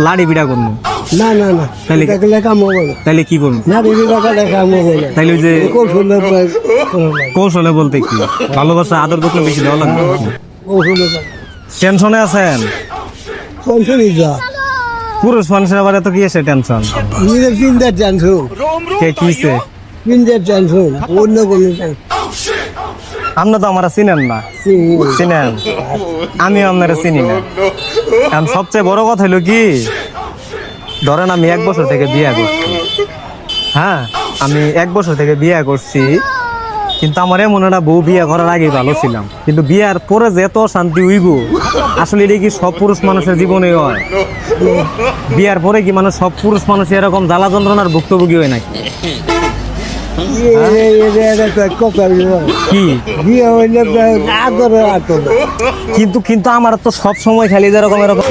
লাড়ি বিড়া করব। না না না। তাহলে- হবে না। তাহলে কি করব? না দিদি টাকা দেখা কাম হবে তাহলে যে কৌশলে কৌশলে বলতে কি? ভালোবাসা আদর করতে বেশি দেওয়া লাগবে কৌশলে টেনশনে আছেন? কৌশলই যা। পুরুষ মানুষের আবার এত কি আছে টেনশন? নিজের চিন্তার টেনশন। কে কিছে চিন্তার টেনশন। অন্য কোনো টেনশন। আপনি তো আমার চিনেন না। চিনেন। আমি আপনারা চিনি না। এখন সবচেয়ে বড় কথা হলো কি, ধরেন আমি এক বছর থেকে বিয়ে করছি। হ্যাঁ আমি এক বছর থেকে বিয়ে করছি, কিন্তু আমার এমন একটা বউ বিয়ে করার আগে ভালো ছিলাম। কিন্তু বিয়ার পরে যে এত শান্তি উইব আসলে এটা কি সব পুরুষ মানুষের জীবনে হয়? বিয়ার পরে কি মানুষ সব পুরুষ মানুষ এরকম জ্বালা যন্ত্রণার ভুক্তভোগী হয় নাকি? কিন্তু কিন্তু আমার তো সব সময় খেলি যে রকম এরকম।